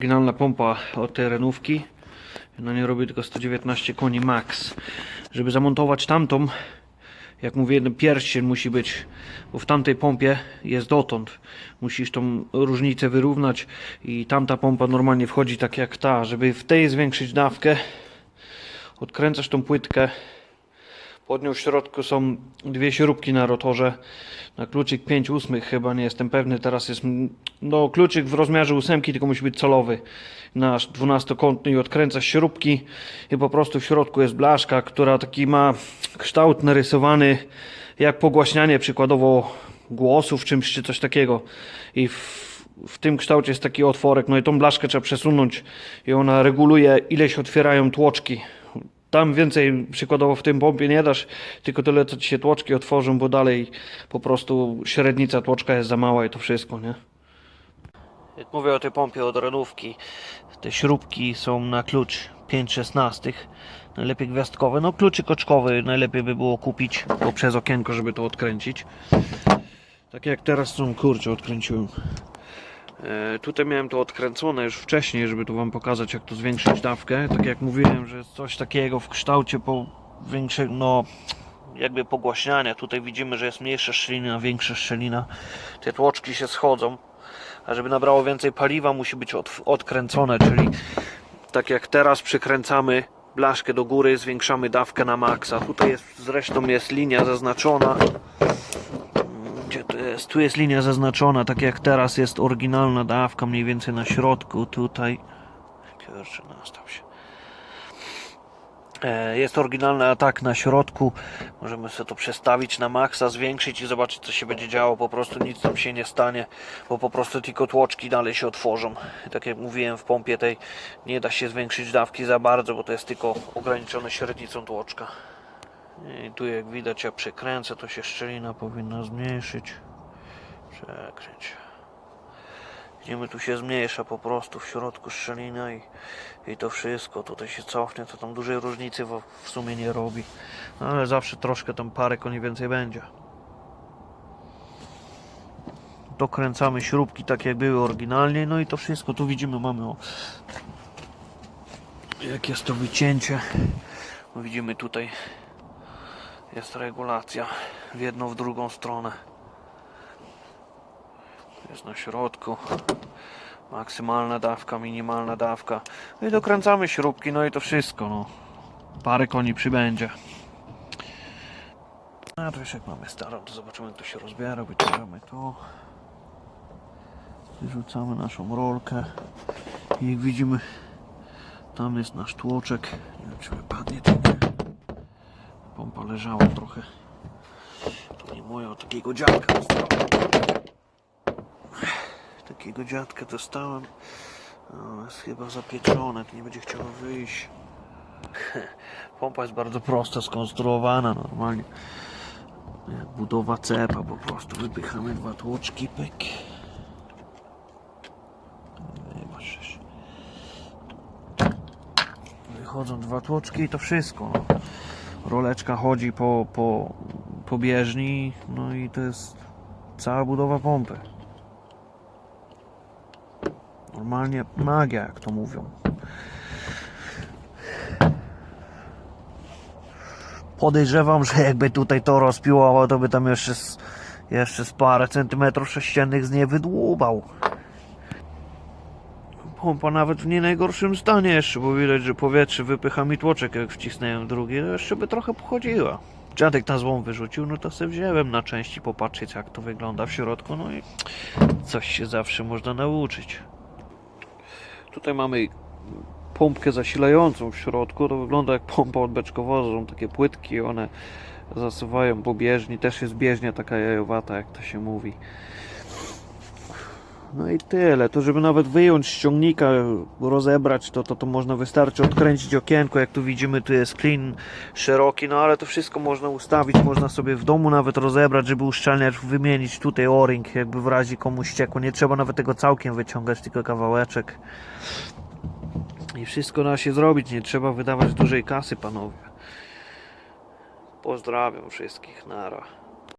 Oryginalna pompa od tej renówki. Na nie robię tylko 119 koni max. Żeby zamontować tamtą, jak mówię, pierścień musi być, bo w tamtej pompie jest dotąd. Musisz tą różnicę wyrównać i tamta pompa normalnie wchodzi tak jak ta. Żeby w tej zwiększyć dawkę, odkręcasz tą płytkę. Pod nią w środku są dwie śrubki na rotorze. Na kluczyk 5 ósmych chyba, nie jestem pewny. Teraz jest no, kluczyk w rozmiarze ósemki, tylko musi być celowy. Nasz 12-kątny i odkręcasz śrubki i po prostu w środku jest blaszka, która taki ma kształt narysowany jak pogłaśnianie przykładowo głosów czymś czy coś takiego. I w, w tym kształcie jest taki otworek, no i tą blaszkę trzeba przesunąć i ona reguluje ileś otwierają tłoczki. Tam więcej przykładowo w tym pompie nie dasz, tylko tyle co ci się tłoczki otworzą, bo dalej po prostu średnica tłoczka jest za mała i to wszystko, nie? Jak mówię o tej pompie od renówki, te śrubki są na klucz 5,16. Najlepiej gwiazdkowe. No kluczyk oczkowy najlepiej by było kupić poprzez okienko, żeby to odkręcić. Tak jak teraz są, kurczę, odkręciłem. E, tutaj miałem to odkręcone już wcześniej, żeby tu Wam pokazać, jak to zwiększyć dawkę. Tak jak mówiłem, że jest coś takiego w kształcie po większej, no jakby pogłaśniania. Tutaj widzimy, że jest mniejsza szczelina, większa szczelina. Te tłoczki się schodzą. A żeby nabrało więcej paliwa, musi być od, odkręcone, czyli tak jak teraz przykręcamy blaszkę do góry, zwiększamy dawkę na maksa. Tutaj jest, zresztą jest linia zaznaczona. Tu jest linia zaznaczona, tak jak teraz jest oryginalna dawka, mniej więcej na środku. Tutaj. Kurczę, nastaw się. E, Jest oryginalny atak na środku. Możemy sobie to przestawić na maksa, zwiększyć i zobaczyć, co się będzie działo. Po prostu nic tam się nie stanie, bo po prostu tylko tłoczki dalej się otworzą. Tak jak mówiłem, w pompie tej nie da się zwiększyć dawki za bardzo, bo to jest tylko ograniczone średnicą tłoczka. I tu jak widać ja przekręcę, to się szczelina powinna zmniejszyć. Przekręć. Widzimy, tu się zmniejsza po prostu w środku szczelina i, i to wszystko. Tutaj się cofnie, to tam dużej różnicy w, w sumie nie robi. No, ale zawsze troszkę tam parę koni więcej będzie. Dokręcamy śrubki tak jak były oryginalnie, no i to wszystko. Tu widzimy, mamy o, jak jest to wycięcie. Widzimy tutaj jest regulacja w jedną, w drugą stronę. Jest na środku. Maksymalna dawka, minimalna dawka. No i dokręcamy śrubki, no i to wszystko. No. Parę koni przybędzie. A to już jak mamy starą, to zobaczymy jak to się rozbiera. Wyciągamy to. Wyrzucamy naszą rolkę. I jak widzimy, tam jest nasz tłoczek. Nie wiem czy wypadnie czy nie. Pompa leżała trochę. To nie moja, takiego dziadka. Takiego dziadka dostałem. No, jest chyba zapieczone, to nie będzie chciało wyjść. Pompa jest bardzo prosto skonstruowana, normalnie. Budowa cepa, po prostu wypychamy dwa tłoczki, pyk. Wychodzą dwa tłoczki i to wszystko. No roleczka chodzi po, po, po bieżni, no i to jest cała budowa pompy. Normalnie magia, jak to mówią. Podejrzewam, że jakby tutaj to rozpiłował, to by tam jeszcze z, jeszcze z parę centymetrów sześciennych z niej wydłubał. Pompa nawet w nie najgorszym stanie jeszcze, bo widać, że powietrze wypycha mi tłoczek, jak wcisnąłem drugi, to jeszcze by trochę pochodziła. Dziadek na złą wyrzucił, no to sobie wziąłem na części popatrzeć, jak to wygląda w środku, no i coś się zawsze można nauczyć. Tutaj mamy pompkę zasilającą w środku, to wygląda jak pompa od beczkowozu, są takie płytki, one zasuwają po bieżni, też jest bieżnia taka jajowata, jak to się mówi. No i tyle. To żeby nawet wyjąć z ciągnika, rozebrać to, to, to można wystarczy odkręcić okienko. Jak tu widzimy, tu jest clean szeroki, no ale to wszystko można ustawić. Można sobie w domu nawet rozebrać, żeby uszczelniać, wymienić tutaj o-ring, jakby w razie komuś ciekło. Nie trzeba nawet tego całkiem wyciągać, tylko kawałeczek. I wszystko da się zrobić. Nie trzeba wydawać dużej kasy, panowie. Pozdrawiam wszystkich. Nara.